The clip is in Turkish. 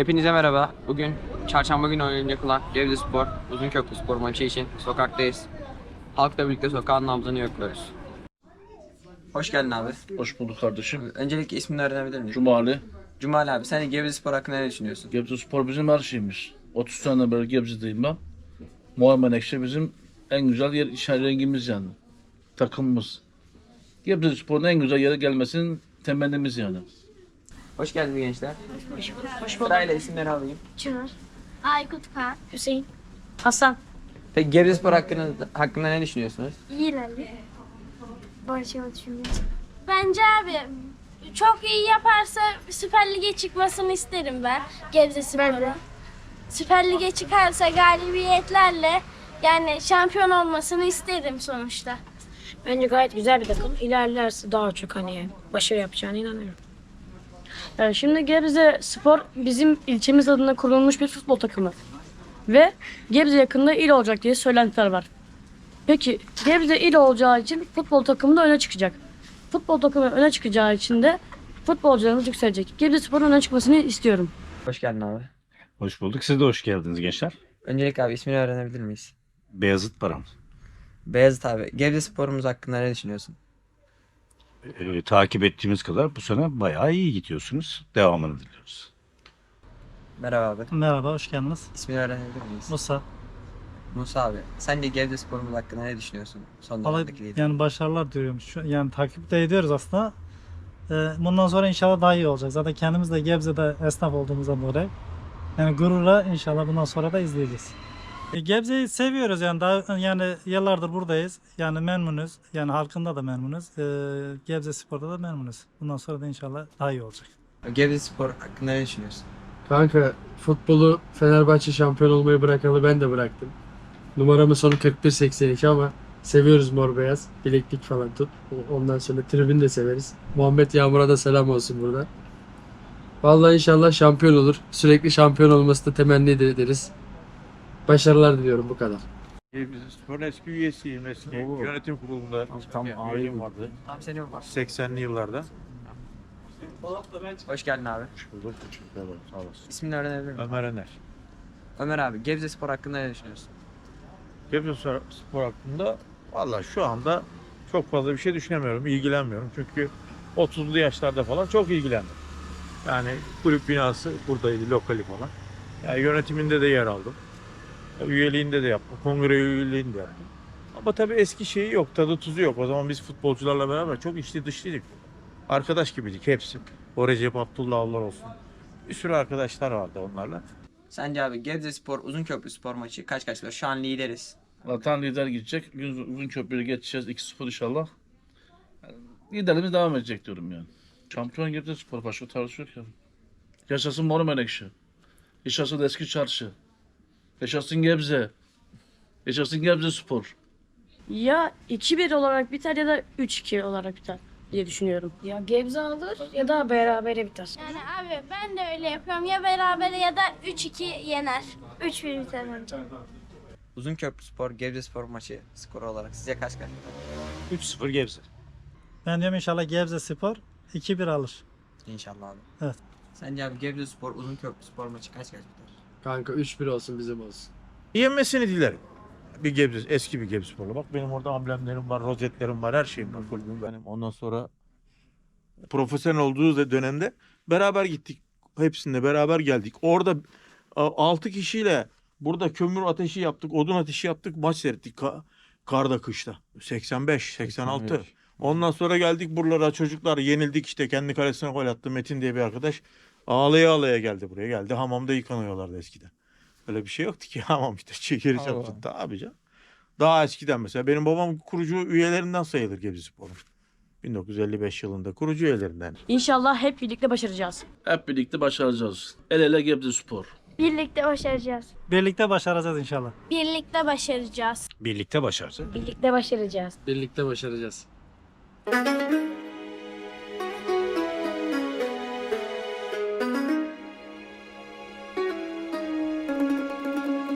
Hepinize merhaba. Bugün çarşamba günü oynanacak olan Gebze Spor, Uzunköprü Spor maçı için sokaktayız. Halkla birlikte sokağın nabzını yokluyoruz. Hoş geldin abi. Hoş bulduk kardeşim. Öncelikle ismini öğrenebilir miyim? Cumali. Cumali abi, sen de Gebze Spor hakkında ne düşünüyorsun? Gebze Spor bizim her şeyimiz. 30 sene beri Gebze'deyim ben. Muharrem Menekşe bizim en güzel yer, işaret rengimiz yani. Takımımız. Gebze Spor'un en güzel yere gelmesinin temennimiz yani. Hoş geldiniz gençler. Hoş bulduk. Sırayla isimleri alayım. Çınar. Aykut Kaan. Hüseyin. Hasan. Peki Gebze Spor hakkında, hakkında ne düşünüyorsunuz? İyi ilerliyor. Barış'ı düşünüyorum. Bence abi çok iyi yaparsa Süper Lig'e çıkmasını isterim ben Gebze Spor'un. Süper Lig'e çıkarsa galibiyetlerle yani şampiyon olmasını isterim sonuçta. Bence gayet güzel bir takım. İlerlerse daha çok hani başarı yapacağına inanıyorum. Yani şimdi Gebze Spor bizim ilçemiz adına kurulmuş bir futbol takımı. Ve Gebze yakında il olacak diye söylentiler var. Peki Gebze il olacağı için futbol takımı da öne çıkacak. Futbol takımı öne çıkacağı için de futbolcularımız yükselecek. Gebze Spor'un öne çıkmasını istiyorum. Hoş geldin abi. Hoş bulduk. Siz de hoş geldiniz gençler. Öncelikle abi ismini öğrenebilir miyiz? Beyazıt Baran. Beyazıt abi, Gebze Spor'umuz hakkında ne düşünüyorsun? Ee, takip ettiğimiz kadar bu sene bayağı iyi gidiyorsunuz. Devamını diliyoruz. Merhaba abi. Merhaba, hoş geldiniz. İsmini öğrenebilir miyiz? Musa. Musa abi, sen de Gebze Spor'umuz hakkında ne düşünüyorsun? Son Vallahi dönemdeki lider. yani başarılar diliyorum. Şu, yani takip de ediyoruz aslında. Ee, bundan sonra inşallah daha iyi olacak. Zaten kendimiz de Gebze'de esnaf olduğumuzdan dolayı. Yani gururla inşallah bundan sonra da izleyeceğiz. E, Gebze'yi seviyoruz yani daha yani yıllardır buradayız. Yani memnunuz. Yani halkında da memnunuz. Ee, Gebze Spor'da da memnunuz. Bundan sonra da inşallah daha iyi olacak. Gebze Spor hakkında ne düşünüyorsun? Kanka futbolu Fenerbahçe şampiyon olmayı bırakalı ben de bıraktım. Numaramın sonu 41-82 ama seviyoruz mor beyaz. Bileklik falan tut. Ondan sonra tribün de severiz. Muhammed Yağmur'a da selam olsun burada. Vallahi inşallah şampiyon olur. Sürekli şampiyon olması da temenni ederiz. Başarılar diliyorum bu kadar. Biz sporun eski üyesiyim. Eski yönetim kurulunda Tam üyeliğim vardı. Tam senin var. 80'li yıllarda. Hoş geldin abi. Bulduk. Teşekkür ederim. Sağ olasın. İsmini öğrenebilir miyim? Ömer Ener. Ömer abi, Gebze Spor hakkında ne düşünüyorsun? Gebze Spor- Spor hakkında valla şu anda çok fazla bir şey düşünemiyorum. ilgilenmiyorum. Çünkü 30'lu yaşlarda falan çok ilgilendim. Yani kulüp binası buradaydı, lokali falan. Yani yönetiminde de yer aldım. Üyeliğinde de yaptım. Kongre üyeliğinde de yaptım. Ama tabii eski şeyi yok, tadı tuzu yok. O zaman biz futbolcularla beraber çok içli dışlıydık. Arkadaş gibiydik hepsi. O Recep Abdullah'lar olsun. Bir sürü arkadaşlar vardı onlarla. Sence abi Gebze Spor, Uzunköprü Spor maçı kaç kaç biter? Şu an lideriz. Vatan lider gidecek. Uzun, köprüyü geçeceğiz 2-0 inşallah. Yani liderimiz devam edecek diyorum yani. Şampiyon Gebze Spor başka tarzı yok yani. Yaşasın Muharrem Menekşe. Yaşasın eski çarşı. Yaşasın Gebze. Yaşasın Gebze Spor. Ya 2-1 olarak biter ya da 3-2 olarak biter diye düşünüyorum. Ya Gebze alır ya da berabere biter. Yani abi ben de öyle yapıyorum ya berabere ya da 3-2 yener. 3-1 biter bence. Uzunköprü Spor, Gebze Spor maçı skoru olarak sizce kaç kaç? 3-0 Gebze. Ben diyorum inşallah Gebze Spor 2-1 alır. İnşallah abi. Evet. Sence abi Gebze Spor, Uzunköprü Spor maçı kaç kaç biter? Kanka 3-1 olsun bizim olsun. Yenmesini dilerim. Bir Gebze, eski bir Gebze Spor'la. Bak benim orada amblemlerim var, rozetlerim var, her şeyim var kulübüm benim. Ondan sonra profesyonel olduğu dönemde beraber gittik. Hepsinde beraber geldik. Orada 6 kişiyle burada kömür ateşi yaptık, odun ateşi yaptık, maç seyrettik ka- karda kışta. 85, 86. Ondan sonra geldik buralara çocuklar yenildik işte kendi kalesine gol attı Metin diye bir arkadaş. Ağlaya ağlaya geldi buraya geldi. Hamamda yıkanıyorlardı eskiden. Öyle bir şey yoktu ki hamam işte çekeri çaptı. Tabii canım. Daha eskiden mesela benim babam kurucu üyelerinden sayılır Gebze Spor'un. 1955 yılında kurucu üyelerinden. İnşallah hep birlikte başaracağız. Hep birlikte başaracağız. El ele Gebze Spor. Birlikte başaracağız. Birlikte başaracağız inşallah. Birlikte başaracağız. Birlikte başaracağız. Birlikte başaracağız. Birlikte başaracağız.